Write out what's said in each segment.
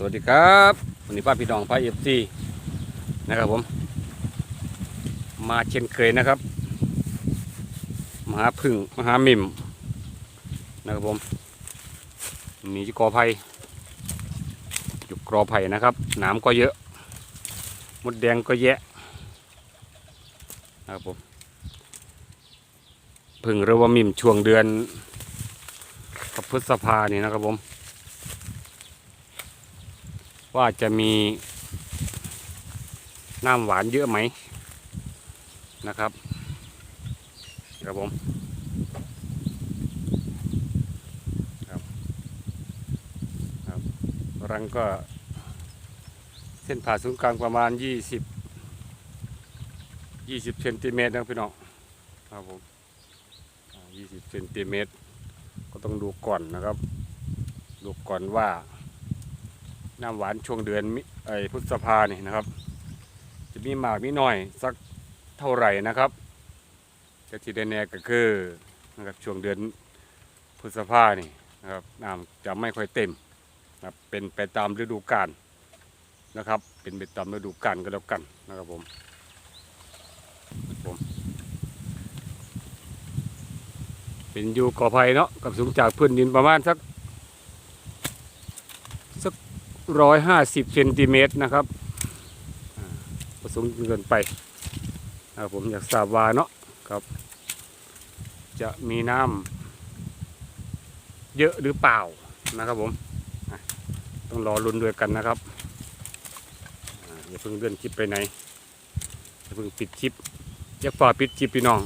สวัสดีครับวันนี้ป้าพี่น้องพายเอฟซีนะครับผม มาเช่นเคยนะครับมหาพึ่งมหามิมนะครับผมมีจุกอไผ่จุกกรอไผ่นะครับหน้ำก็เยอะมดแดงก็แยะนะครับผมพึ่งเรือว่ามิมช่วงเดือนพฤษภาเนี่นะครับผม ว่าจะมีน้ำหวานเยอะไหมนะครับครับผมครับครับรังก็เส้นผ่าศูนย์กลางประมาณ 20 20เซนติเมตรนะพี่น้องครับผมอ่า20เซนติเมตรก็ต้องดูก่อนนะครับ ดูก่อนว่า น้ำหวานช่วงเดือนมิไอพฤษภาเนี่ยนะครับ จะมีมากมีน้อยสักเท่าไหร่นะครับจะที่แน่ๆก็คือนะครับช่วงเดือนพฤษภานี่นะครับน้ำจะไม่ค่อยเต็มนะเป็นไปตามฤดูกาลนะครับ เป็นไปตามฤดูกาลก็แล้วกันนะครับผมผมเป็นอยู่กอไผ่เนาะกับสูงจากพื้นดินประมาณสัก ร้อยห้าสิบเซนติเมตรนะครับอ่าผสมเกินไปนะครับผมอยากทราบว่าเนาะครับ จะมีน้ำเยอะหรือเปล่านะครับผมต้องรอลุ้นด้วยกันนะครับอย่าเพิ่งเลื่อนคลิปไปไหนอย่าเพิ่งปิดคลิปอย่าฝ่าปิดคลิปพี่น้อง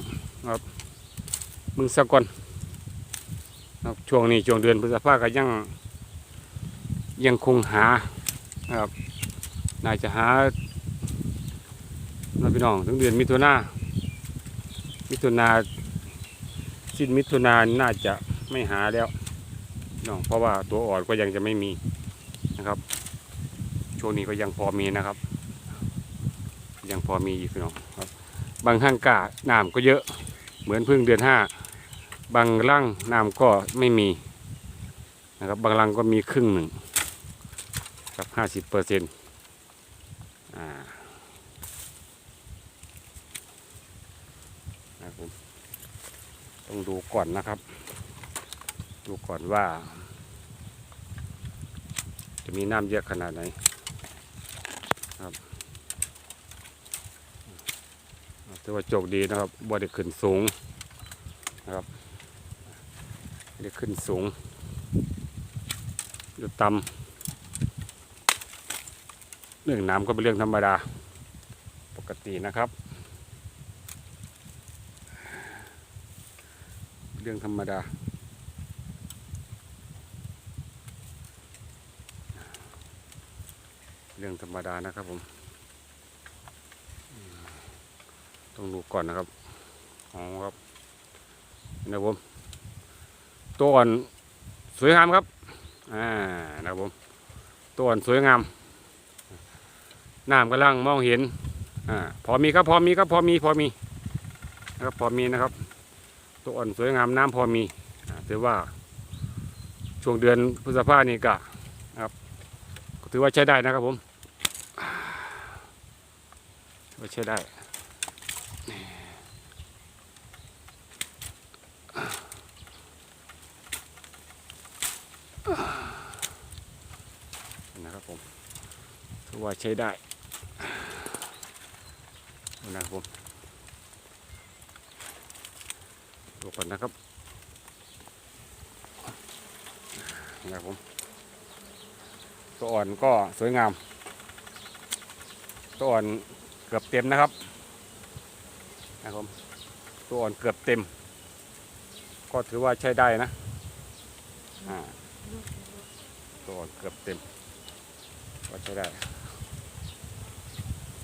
ครับมึงสักก่อนครับช่วงนี้ช่วงเดือนพฤษภาก็ยัง ยังคงหานะครับน่าจะหาน้องพี่น้องถึงเดือนมิถุนามิถุนาสิ้นมิถุนาน่าจะไม่หาแล้วน้องเพราะว่าตัวอ่อนก็ยังจะไม่มีนะครับ ช่วงนี้ก็ยังพอมีนะครับ ยังพอมีอยู่พี่น้องครับ บางห้างกาน้ำก็เยอะเหมือนเพิ่งเดือนห้าบางร่างน้ำก็ไม่มีนะครับ บางรังก็มีครึ่งหนึ่งับห้าสิบเปอร์เซ็นต์อ่านะครับผมต้องดูก่อนนะครับ ดูก่อนว่า จะมีน้ำเยอะขนาดไหนครับถือว่าโชคดีนะครับบ่ได้ขึ้นสูงนะครับได้ขึ้นสูง อยู่ต่ำ เรื่องน้ำก็เป็นเรื่องธรรมดาปกตินะครับ เรื่องธรรมดา เรื่องธรรมดานะครับผมต้องดูก่อนนะครับอ๋อครับนะครับผมตัวอ่อนสวยงามครับอ่านะครับผมตัวอ่อนสวยงาม น้ำกำลังมองเห็นอ่าพอมีครับพอมีครับพอมีพอมีนะครับพอมีนะครับ ตัวอ่อนสวยงามน้ำพอมีอถือว่าช่วงเดือนพฤษภานี่ก็นะครับถือว่าใช้ได้นะครับผมถือว่าใช้ได้นะครับผมถือว่าใช้ได้ นะครับผมดูก่อนนะครับนะครับผมตัวอ่อนก็สวยงาม ตัวอ่อนเกือบเต็มนะครับนะครับผมตัวอ่อนเกือบเต็ม ก็ถือว่าใช้ได้นะตัวอ่อนเกือบเต็มก็ใช้ได้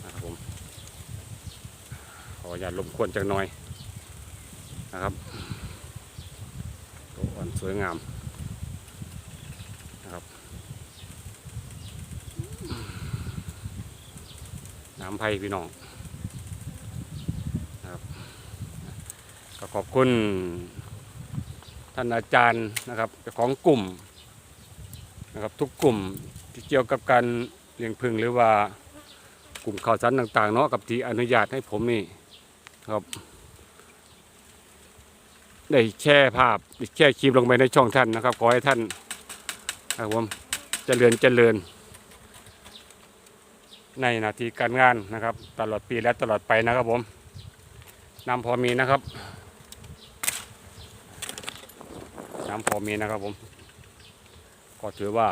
นะครับผมข ออย่าลมควนจังหน่อยนะครับตัวอ่อนสวยงามนะครับ น้ำไผ่พี่น้องนะครับก็ขอบคุณท่านอาจารย์นะครับของกลุ่มนะครับทุกกลุ่มที่เกี่ยวกับการเลี้ยงผึ้งหรือว่ากลุ่มข่าวสารต่างๆเนาะกับที่อนุญาตให้ผมนี่ ครับ ได้แชร์ภาพแชร์คลิปลงไปในช่องท่านนะครับ ขอให้ท่านครับผมเจริญเจริญ ในนาทีการงานนะครับ ตลอดปีและตลอดไปนะครับผมน้ำพอมีนะครับน้ำพอมีนะครับผม ก็ถือว่า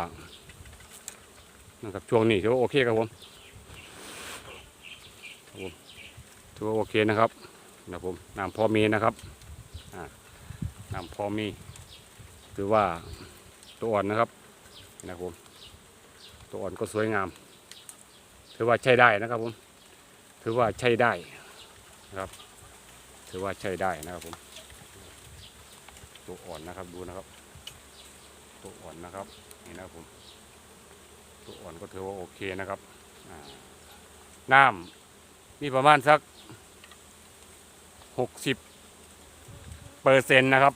นะครับช่วงนี้ถือว่าโอเคครับผมครับผม ถือว่าโอเคนะครับนะผมน้ำพอมีนะครับน้ำพอมีถือว่าตัวอ่อนนะครับนะครับผมตัวอ่อนก็สวยงาม ถือว่าใช้ได้นะครับผมถือว่าใช้ได้นะครับ ถือว่าใช้ได้นะครับผมตัวอ่อนนะครับดูนะครับ ตัวอ่อนนะครับนี่นะครับผมตัวอ่อนก็ถือว่าโอเคนะครับน้ำ มีประมาณสักหกสิบเปอร์เซ็นต์นะครับ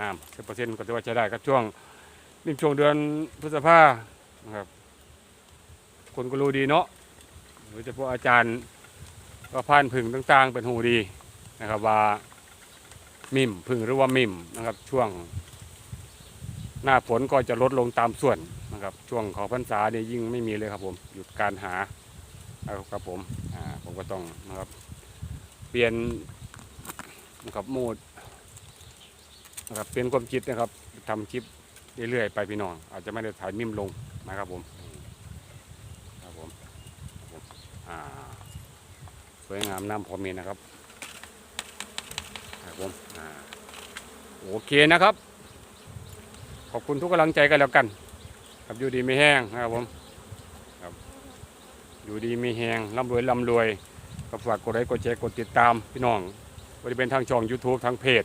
น้ำสิบเปอร์เซ็นต์ก็ถือว่าใช้ได้ครับช่วงนี่ช่วงเดือนพฤษภานะครับ คนก็รู้ดีเนาะโดยเฉพาะอาจารย์ก็พานผึ่งต่างๆ เป็นหูดีนะครับว่ามิมผึ่งหรือว่ามิมนะครับ ช่วงหน้าฝนก็จะลดลงตามส่วนนะครับ ช่วงของพรรษาเนี่ยยิ่งไม่มีเลยครับผม หยุดการหาครับผม ก็ต้องนะครับ เปลี่ยนนะครับโหมดนะครับเปลี่ยนความคิดนะครับทำคลิปเรื่อยๆไปพี่น้อง อาจจะไม่ได้ถ่ายมิมลงนะครับผมครับผมครับผมอ่าสวยงามน้ำพอมีนะครับครับผมอ่าโอเคนะครับ ขอบคุณทุกกำลังใจกันแล้วกัน ครับอยู่ดีไม่แห้งนะครับผม อยู่ดีม่แหงร่ำรวยร่ำรวยก็ฝากกดไลค์กดแชร์กดติดตามพี่น้องบริเป็นทางช่อง YouTube ทางเพจ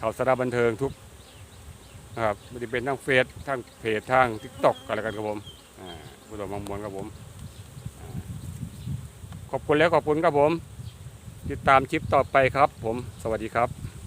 ข่าวสารบันเทิงทุกนะครับบริเป็นทางเฟซทางเพจทางทิกตอกกันแล้วกันครับผมอ่าผู้ต่อมามวลครับผมขอบคุณแล้วขอบคุณครับผม ติดตามคลิปต่อไปครับผมสวัสดีครับ